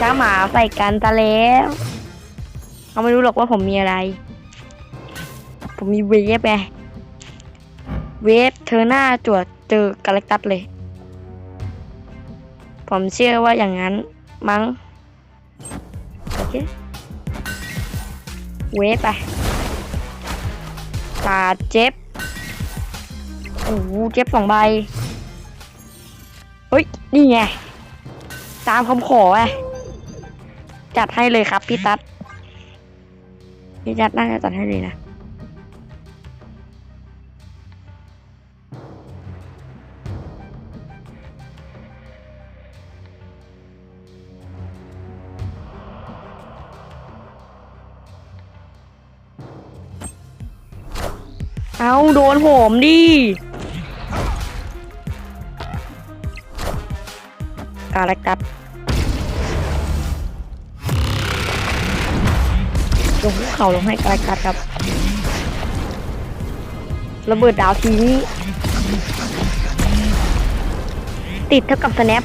จ้าหมาใส่กันตะแล้วเขาไม่รู้หรอกว่าผมมีอะไร ผมมีเวฟไงเวฟเธอหน้าจวดเจอกาแล็กตัสเลย ผมเชื่อว่าอย่างนั้นมั้ง โอเค เวฟไปตาเจ็บ โอ้โหเจ็บสองใบ เฮ้ย นี่ไง ตามคำขอไง จัดให้เลยครับพี่ตั๊ดพี่ตัดน่าจะจัดให้เลยนะเอาโดนผมดิกาแล็กตัส ลงภูเขาลงให้กาแล็กตัสครับ ระเบิดดาวทีนี้ ติดเท่ากับสแนป